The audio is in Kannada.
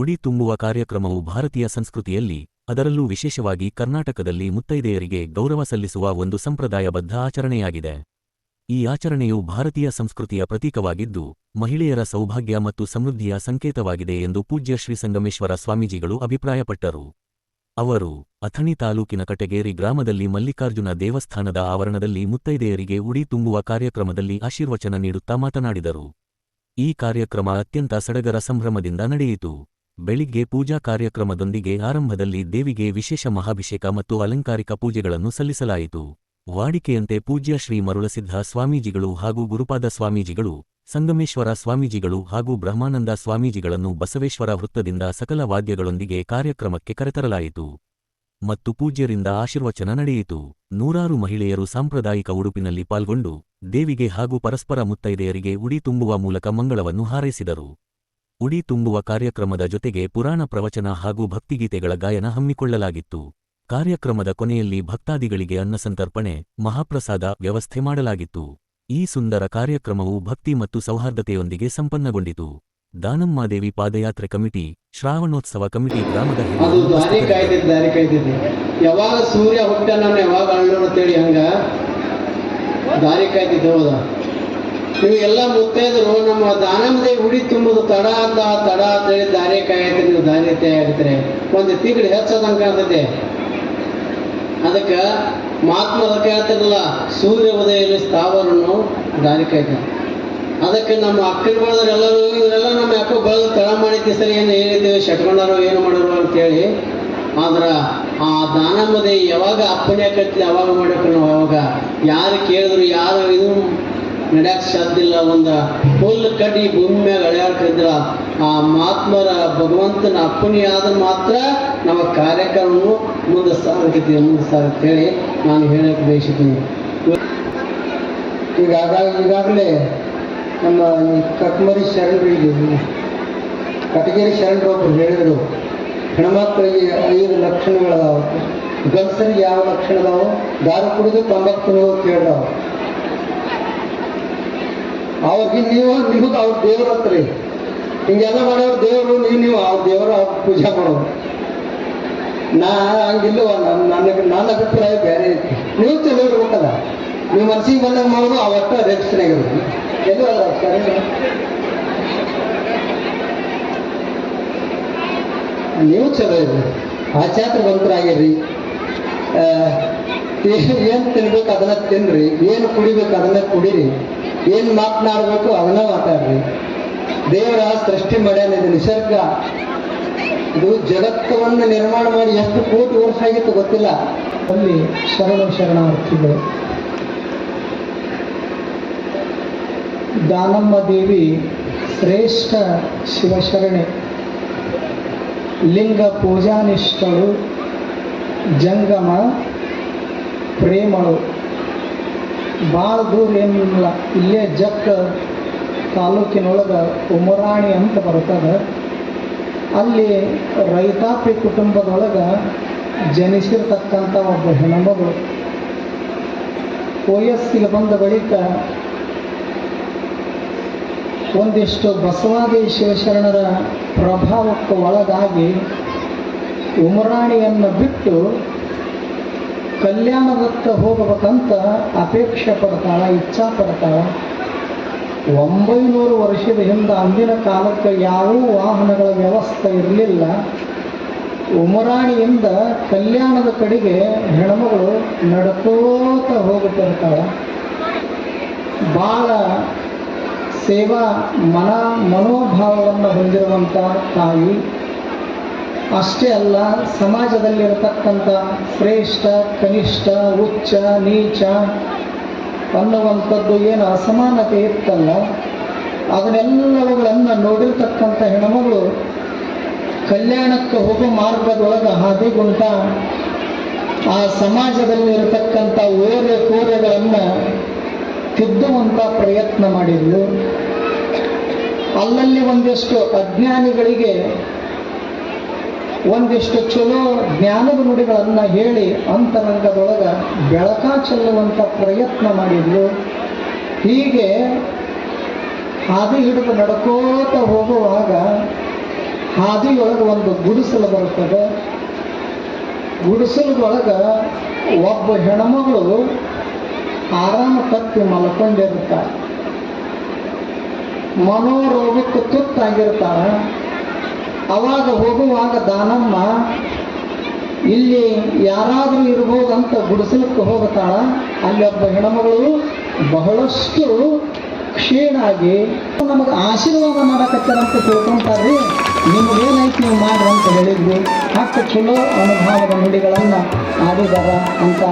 ಉಡಿ ತುಂಬುವ ಕಾರ್ಯಕ್ರಮವು ಭಾರತೀಯ ಸಂಸ್ಕೃತಿಯಲ್ಲಿ, ಅದರಲ್ಲೂ ವಿಶೇಷವಾಗಿ ಕರ್ನಾಟಕದಲ್ಲಿ ಮುತ್ತೈದೆಯರಿಗೆ ಗೌರವ ಸಲ್ಲಿಸುವ ಒಂದು ಸಂಪ್ರದಾಯಬದ್ಧ ಆಚರಣೆಯಾಗಿದೆ. ಈ ಆಚರಣೆಯು ಭಾರತೀಯ ಸಂಸ್ಕೃತಿಯ ಪ್ರತೀಕವಾಗಿದ್ದು, ಮಹಿಳೆಯರ ಸೌಭಾಗ್ಯ ಮತ್ತು ಸಮೃದ್ಧಿಯ ಸಂಕೇತವಾಗಿದೆ ಎಂದು ಪೂಜ್ಯ ಶ್ರೀ ಸಂಗಮೇಶ್ವರ ಸ್ವಾಮೀಜಿಗಳು ಅಭಿಪ್ರಾಯಪಟ್ಟರು. ಅವರು, ಅಥಣಿ ತಾಲೂಕಿನ ಕಟಗೇರಿ ಗ್ರಾಮದಲ್ಲಿ ಮಲ್ಲಿಕಾರ್ಜುನ ದೇವಸ್ಥಾನದ ಆವರಣದಲ್ಲಿ ಮುತ್ತೈದೆಯರಿಗೆ ಉಡಿ ತುಂಬುವ ಕಾರ್ಯಕ್ರಮದಲ್ಲಿ ಆಶೀರ್ವಚನ ನೀಡುತ್ತಾ ಮಾತನಾಡಿದರು. ಈ ಕಾರ್ಯಕ್ರಮ ಅತ್ಯಂತ ಸಡಗರ ಸಂಭ್ರಮದಿಂದ ನಡೆಯಿತು. ಬೆಳಿಗ್ಗೆ ಪೂಜಾ ಕಾರ್ಯಕ್ರಮದೊಂದಿಗೆ ಆರಂಭದಲ್ಲಿ ದೇವಿಗೆ ವಿಶೇಷ ಮಹಾಭಿಷೇಕ ಮತ್ತು ಅಲಂಕಾರಿಕ ಪೂಜೆಗಳನ್ನು ಸಲ್ಲಿಸಲಾಯಿತು. ವಾಡಿಕೆಯಂತೆ ಪೂಜ್ಯ ಶ್ರೀ ಮರುಳಸಿದ್ಧ ಸ್ವಾಮೀಜಿಗಳು ಹಾಗೂ ಗುರುಪಾದ ಸ್ವಾಮೀಜಿಗಳು, ಸಂಗಮೇಶ್ವರ ಸ್ವಾಮೀಜಿಗಳು ಹಾಗೂ ಬ್ರಹ್ಮಾನಂದ ಸ್ವಾಮೀಜಿಗಳನ್ನು ಬಸವೇಶ್ವರ ವೃತ್ತದಿಂದ ಸಕಲ ವಾದ್ಯಗಳೊಂದಿಗೆ ಕಾರ್ಯಕ್ರಮಕ್ಕೆ ಕರೆತರಲಾಯಿತು. ಮತ್ತು ಪೂಜ್ಯರಿಂದ ಆಶೀರ್ವಚನ ನಡೆಯಿತು. ನೂರಾರು ಮಹಿಳೆಯರು ಸಾಂಪ್ರದಾಯಿಕ ಉಡುಪಿನಲ್ಲಿ ಪಾಲ್ಗೊಂಡು ದೇವಿಗೆ ಹಾಗೂ ಪರಸ್ಪರ ಮುತ್ತೈದೆಯರಿಗೆ ಉಡಿ ತುಂಬುವ ಮೂಲಕ ಮಂಗಳವನ್ನು ಹಾರೈಸಿದರು. ಉಡಿ ತುಂಬುವ ಕಾರ್ಯಕ್ರಮದ ಜೊತೆಗೆ ಪುರಾಣ ಪ್ರವಚನ ಹಾಗೂ ಭಕ್ತಿಗೀತೆಗಳ ಗಾಯನ ಹಮ್ಮಿಕೊಳ್ಳಲಾಗಿತ್ತು. ಕಾರ್ಯಕ್ರಮದ ಕೊನೆಯಲ್ಲಿ ಭಕ್ತಾದಿಗಳಿಗೆ ಅನ್ನಸಂತರ್ಪಣೆ ಮಹಾಪ್ರಸಾದ ವ್ಯವಸ್ಥೆ ಮಾಡಲಾಗಿತ್ತು. ಈ ಸುಂದರ ಕಾರ್ಯಕ್ರಮವು ಭಕ್ತಿ ಮತ್ತು ಸೌಹಾರ್ದತೆಯೊಂದಿಗೆ ಸಂಪನ್ನಗೊಂಡಿತು. ದಾನಮ್ಮಾದೇವಿ ಪಾದಯಾತ್ರೆ ಕಮಿಟಿ ಶ್ರಾವಣೋತ್ಸವ ಕಮಿಟಿ ಗ್ರಾಮದ ಯಾವಾಗ ಸೂರ್ಯ ಹುಟ್ಟ ನಾನು ಯಾವಾಗ ಅಳ್ಳೋಣ ಅಂತೇಳಿ ಹಂಗ. ದಾರಿ ಹೌದ ನೀವು ಎಲ್ಲ ಮುತ್ತೈದರು ನಮ್ಮ ದಾನಮದೇ ಉಡಿ ತುಂಬುದು ತಡ ಅಂತ ತಡ ಅಂತ ಹೇಳಿ ದಾರಿ ಕಾಯತ್ರಿ ನೀವು ದಾರಿ ತಯಾರಿತ್ರೆ ಒಂದು ತಿಂಗಳು ಹೆಚ್ಚದಂಗ ಅದಕ್ಕೆ ಮಹಾತ್ಮ ಹೇಳ್ತಾರಲ್ಲ, ಸೂರ್ಯ ಉದಯದಲ್ಲಿ ಸ್ಥಾವರನ್ನು ದಾರಿ ಕಾಯ್ತ ಅದಕ್ಕೆ ನಮ್ಮ ಅಕ್ಕನ ನಮ್ಮ ಯಾಕೋ ಬೆಳೆದು ತಡ ಮಾಡಿದ್ದೆ ಸರಿ, ಏನು ಹೇಳಿದ್ದೇವೆ ಶಟ್ಕೊಂಡಾರೋ ಏನು ಮಾಡೋರು ಅಂತೇಳಿ ಆದ್ರೆ ಆ ದಾನಮ್ಮದೆ ಯಾವಾಗ ಅಪ್ಪಣೆ ಕಟ್ಟಿ ಯಾವಾಗ ಮಾಡಬೇಕು ನಾವು ಅವಾಗ ಯಾರು ಕೇಳಿದ್ರು, ಯಾರು ಇದು ನಡೆಯಕ್ಕೆ ಸಾಧ್ಯ ಇಲ್ಲ. ಒಂದು ಹುಲ್ಲು ಕಡಿ ಭೂಮಿ ಮ್ಯಾಗ ಅಳೆಯಾಡ್ತಿದ್ರ, ಆ ಮಹಾತ್ಮರ, ಭಗವಂತನ ಅಪ್ಪಣೆ ಆದ ಮಾತ್ರ ನಮ್ಮ ಕಾರ್ಯಕ್ರಮವು ಮುಂದೆ ಸಾಗುತ್ತದೆ ಮುಂದೆ ಸಾಗುತ್ತೆ ಹೇಳಿ ನಾನು ಹೇಳಕ್ಕೆ ಬಯಸಿದ್ದೀನಿ ಈಗಾಗ ಈಗಾಗಲೇ ನಮ್ಮ ಈ ಕಟ್ಮರಿ ಶರಣರಿಗೆ ಕಟಗೇರಿ ಶರಣರು ಒಬ್ಬರು ಹೇಳಿದರು, ಹೆಣ್ಮಕ್ಳಿಗೆ ಐದು ಲಕ್ಷಣಗಳದಾವ, ಗಂಡಸರಿಗೆ ಯಾವ ಲಕ್ಷಣ ಅದಾವು ದಾರು ಕುಡಿದು ತೊಂಬತ್ತು ಕೇಳ್ದಾವ. ಅವ್ರಿಗೆ ನೀವು ನಿಮಗೆ ಅವ್ರ ದೇವ್ರ ಹತ್ರ ಹಿಂಗೆಲ್ಲ ಮಾಡೋರು ದೇವರು, ನೀವು ನೀವು ಅವ್ರ ದೇವರು, ಅವ್ರ ಪೂಜೆ ಮಾಡೋರು. ನಾ ಹಂಗಿಲ್ಲವ ನನ್ನ ನನಗೆ ನನ್ನ ಅಭಿಪ್ರಾಯ ಬೇರೆ ನೀವು ಚಲೋ ಇರ್ಬೇಕಲ್ಲ ನೀವು ಮನ್ಸಿಗೆ ಬಂದಾಗ ಮಾಡೋದು ಅವತ್ತ ರೇಟ್ಸ್ನಾಗಿರೋದು ಇರೋದು ಅಲ್ಲ, ಸರಿ? ನೀವು ಚಲೋ ಇರ್ರಿ ಆಚಾತ್ರವಂತರಾಗಿರ್ರಿ ಏನು ತಿನ್ಬೇಕು ಅದನ್ನ ತಿನ್ರಿ, ಏನು ಕುಡಿಬೇಕು ಅದನ್ನ ಕುಡೀರಿ. ಏನು ಮಾತನಾಡಬೇಕು ಅದನ್ನ ಮಾತಾಡ್ರಿ. ದೇವರ ಸೃಷ್ಟಿ ಮಾಡ್ಯಾನ ಇದು ನಿಸರ್ಗ. ಇದು ಜಗತ್ತವನ್ನು ನಿರ್ಮಾಣ ಮಾಡಿ ಎಷ್ಟು ಕೋಟಿ ವರ್ಷ ಆಗಿತ್ತು ಗೊತ್ತಿಲ್ಲ. ಅಲ್ಲಿ ಶರಣ ಶರಣಾರ್ಥಿಗಳು. ದಾನಮ್ಮ ದೇವಿ ಶ್ರೇಷ್ಠ ಶಿವಶರಣೆ. ಲಿಂಗ ಪೂಜಾನಿಷ್ಠರು, ಜಂಗಮ ಪ್ರೇಮಳು. ಭಾಳ ದೂರ ಏನಿಲ್ಲ ಇಲ್ಲೇ ಜಕ್ಕ ತಾಲೂಕಿನೊಳಗೆ ಉಮರಾಣಿ ಅಂತ ಬರ್ತದೆ ಅಲ್ಲಿ ರೈತಾಪಿ ಕುಟುಂಬದೊಳಗೆ ಜನಿಸಿರ್ತಕ್ಕಂಥ ಒಬ್ಬ ಹೆಣ್ಮಗಳು ವಯಸ್ಸಿಗೆ ಬಂದ ಬಳಿಕ ಒಂದಿಷ್ಟು ಬಸವಾದಿ ಶಿವಶರಣರ ಪ್ರಭಾವಕ್ಕೆ ಒಳಗಾಗಿ ಉಮರಾಣಿಯನ್ನು ಬಿಟ್ಟು ಕಲ್ಯಾಣದತ್ತ ಹೋಗಬೇಕಂತ ಅಪೇಕ್ಷೆ ಪಡ್ತಾಳ, ಇಚ್ಛಾ ಪಡ್ತಾಳ. ಒಂಬೈನೂರು ವರ್ಷದ ಹಿಂದೆ ಅಂದಿನ ಕಾಲಕ್ಕೆ ಯಾವ ವಾಹನಗಳ ವ್ಯವಸ್ಥೆ ಇರಲಿಲ್ಲ. ಉಮರಾಣಿಯಿಂದ ಕಲ್ಯಾಣದ ಕಡೆಗೆ ಹೆಣ್ಮಗಳು ನಡ್ಕೋತ ಹೋಗುತ್ತಿರ್ತಾಳೆ ಭಾಳ ಸೇವಾ, ಮನ ಮನೋಭಾವವನ್ನು ಹೊಂದಿರುವಂಥ ತಾಯಿ. ಅಷ್ಟೇ ಅಲ್ಲ, ಸಮಾಜದಲ್ಲಿರತಕ್ಕಂಥ ಶ್ರೇಷ್ಠ, ಕನಿಷ್ಠ ಉಚ್ಚ ನೀಚ ಅನ್ನುವಂಥದ್ದು ಏನು ಅಸಮಾನತೆ ಇತ್ತಲ್ಲ, ಅದನ್ನೆಲ್ಲವುಗಳನ್ನು ನೋಡಿರ್ತಕ್ಕಂಥ ಹೆಣ್ಮಗಳು ಕಲ್ಯಾಣಕ್ಕೆ ಹೋಗೋ ಮಾರ್ಗದೊಳಗೆ ಹಾದಿಗುಂಟ ಆ ಸಮಾಜದಲ್ಲಿರತಕ್ಕಂಥ ಓರೆ ಕೋರೆಗಳನ್ನು ತಿದ್ದುವಂಥ ಪ್ರಯತ್ನ ಮಾಡಿದ್ಲು. ಅಲ್ಲಲ್ಲಿ ಒಂದಿಷ್ಟು ಅಜ್ಞಾನಿಗಳಿಗೆ ಒಂದಿಷ್ಟು ಚಲೋ ಜ್ಞಾನದ ನುಡಿಗಳನ್ನು ಹೇಳಿ ಅಂತರಂಗದೊಳಗೆ ಬೆಳಕ ಚೆಲ್ಲುವಂಥ ಪ್ರಯತ್ನ ಮಾಡಿದ್ಲು ಹೀಗೆ ಹಾದಿ ಹಿಡಿದು ನಡ್ಕೋತ ಹೋಗುವಾಗ ಹಾದಿಯೊಳಗೆ ಒಂದು ಗುಡಿಸಲು ಬರುತ್ತದೆ. ಗುಡಿಸಲದೊಳಗೆ ಒಬ್ಬ ಹೆಣ್ಮಗಳು ಆರಾಮ ತಪ್ಪಿ ಮಲ್ಕೊಂಡಿರ್ತಾಳೆ. ಮನೋರೋಗಕ್ಕೆ ತುತ್ತಾಗಿರ್ತಾಳೆ. ಅವಾಗ ಹೋಗುವಾಗ ದಾನಮ್ಮ, ಇಲ್ಲಿ ಯಾರಾದರೂ ಇರ್ಬೋದಂತ ಗುಡಿಸಲಿಕ್ಕೆ ಹೋಗ್ತಾಳ ಅಲ್ಲಿ ಒಬ್ಬ ಹೆಣ್ಮಗಳು ಬಹಳಷ್ಟು ಕ್ಷೀಣಾಗಿ, ನಮಗೆ ಆಶೀರ್ವಾದ ಮಾಡಕತ್ತಾರಂತ ತಿಳ್ಕೊಂತಾರ್ರಿ. ನಿಮಗೇನೈತಿ ನೀವು ಮಾಡ್ರಿ ಅಂತ ಹೇಳಿದ್ವಿ. ಅಷ್ಟು ಚಲೋ ಅನುಭವದ ನುಡಿಗಳನ್ನು ಆಡಿದಾರ ಅಂತ